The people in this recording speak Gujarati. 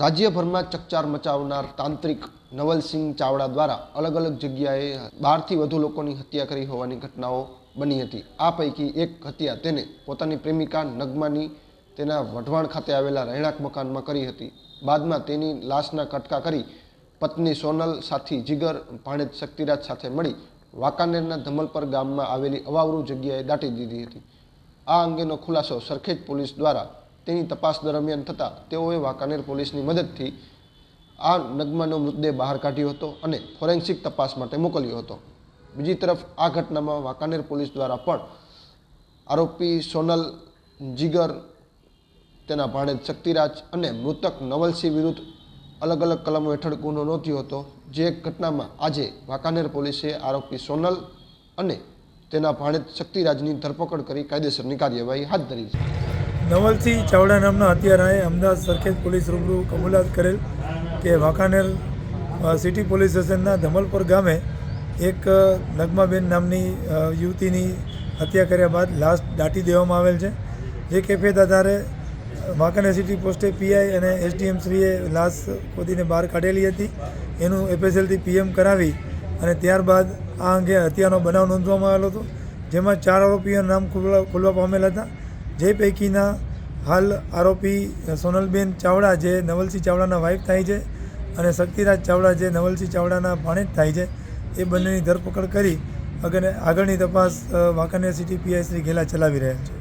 રાજ્યભરમાં ચકચાર મચાવનાર તાંત્રિક નવલસિંહ ચાવડા દ્વારા અલગ અલગ જગ્યાએ બારથી વધુ લોકોની હત્યા કરી હોવાની ઘટનાઓ બની હતી. આ પૈકી એક હત્યા તેને પોતાની પ્રેમિકા નગમાની તેના વઢવાણ ખાતે આવેલા રહેણાંક મકાનમાં કરી હતી. બાદમાં તેની લાશના કટકા કરી પત્ની સોનલ સાથી જીગર ભાણેજ શક્તિરાજ સાથે મળી વાંકાનેરના ધમલપર ગામમાં આવેલી અવાવરૂ જગ્યાએ દાટી દીધી હતી. આ અંગેનો ખુલાસો સરખેજ પોલીસ દ્વારા તેની તપાસ દરમિયાન થતાં તેઓએ વાંકાનેર પોલીસની મદદથી આ નગમાનો મૃતદેહ બહાર કાઢ્યો હતો અને ફોરેન્સિક તપાસ માટે મોકલ્યો હતો. બીજી તરફ આ ઘટનામાં વાંકાનેર પોલીસ દ્વારા પણ આરોપી સોનલ જીગર, તેના ભાણેજ શક્તિરાજ અને મૃતક નવલસિંહ વિરુદ્ધ અલગ અલગ કલમો હેઠળ ગુનો નોંધ્યો હતો. જે ઘટનામાં આજે વાંકાનેર પોલીસે આરોપી સોનલ અને તેના ભાણેજ શક્તિરાજની ધરપકડ કરી કાયદેસરની કાર્યવાહી હાથ ધરી છે. નવલસિંહ ચાવડા નામના હત્યારાએ અમદાવાદ સરખેજ પોલીસ રૂબરૂ કબૂલાત કરેલ કે વાંકાનેર સિટી પોલીસ સ્ટેશનના ધમલપુર ગામે એક નગમાબેન નામની યુવતીની હત્યા કર્યા બાદ લાશ દાટી દેવામાં આવેલ છે. જે કેફેદ આધારે વાંકાનેર સિટી પોસ્ટે પીઆઈ અને એસડીએમશ્રીએ લાશ ખોદીને બહાર કાઢેલી હતી. એનું એફએસએલથી પીએમ કરાવી અને ત્યારબાદ આ અંગે હત્યાનો બનાવ નોંધવામાં આવેલો હતો, જેમાં ચાર આરોપીઓના નામ ખુલવા ખુલવા પામેલા હતા. જે પૈકીના હાલ આરોપી સોનલબેન ચાવડા જે નવલસિંહ ચાવડાના વાઇફ થાય છે અને શક્તિરાજ ચાવડા જે નવલસિંહ ચાવડાના ભાણેજ થાય છે, એ બંનેની ધરપકડ કરી આગળ આગળની તપાસ વાંકાનેર સિટી પીઆઈ શ્રી ઘેલા ચલાવી રહ્યા છે.